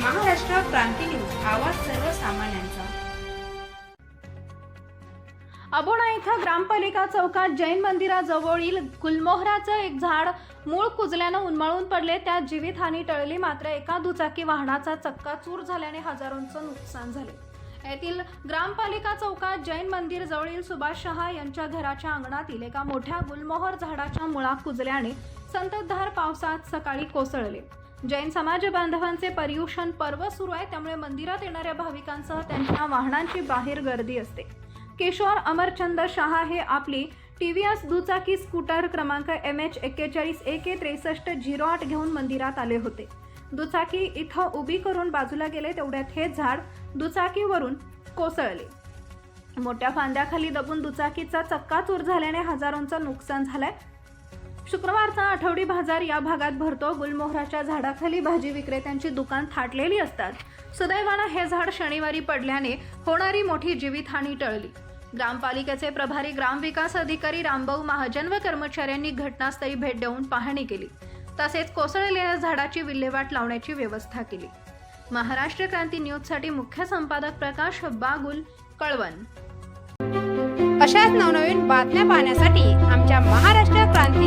क्रांती news आवाज सर्वसामान्यांचा. अबोणा इथं ग्रामपालिका चौकात जैन मंदिराजवळील गुलमोहराचं एक झाड मूळ कुजल्यानं उन्मळून पडले. त्यात जीवितहानी टळली. मात्र एका दुचाकी वाहनाचा चक्काचूर झाल्याने हजारोंचं नुकसान झाले. येथील ग्रामपालिका चौकात जैन मंदिर जवळील सुभाष शहा यांच्या घराच्या अंगणातील एका मोठ्या गुलमोहर झाडाच्या मुळा कुजल्याने संततधार पावसात सकाळी कोसळले. जैन समाज बांधवांचे पर्युषण पर्व सुरू आहे त्यामुळे मंदिरात येणाऱ्या भाविकांसह त्यांच्या वाहनांची बाहेर गर्दी असते. किशोर अमरचंद शहा हे आपली टी व्ही एस दुचाकी स्कूटर क्रमांक एम एच एक्केचाळीस ए के त्रेसष्ट झिरो आठ घेऊन मंदिरात आले होते. दुचाकी इथं उभी करून बाजूला गेले तेवढ्यात हे झाड दुचाकीवरून कोसळले. मोठ्या फांद्याखाली दबून दुचाकीचा चक्काचूर झाल्याने हजारोंचं नुकसान झालंय. शुक्रवारचा आठवडी बाजार या भागात भरतो. गुलमोहराच्या झाडाखाली भाजी विक्रेत्यांची दुकान थाटलेली असतात. सुदैवानं हे झाड शनिवारी पडल्याने होणारी मोठी जीवितहानी टळली. ग्रामपालिकेचे प्रभारी ग्रामविकास अधिकारी रामभाऊ महाजन व कर्मचाऱ्यांनी घटनास्थळी भेट देऊन पाहणी केली. तसेच कोसळलेल्या झाडाची विल्हेवाट लावण्याची व्यवस्था केली. महाराष्ट्र क्रांती न्यूजसाठी मुख्य संपादक प्रकाश बागुल कळवण. अशाच नवनवीन बातम्या पाहण्यासाठी आमच्या महाराष्ट्र क्रांती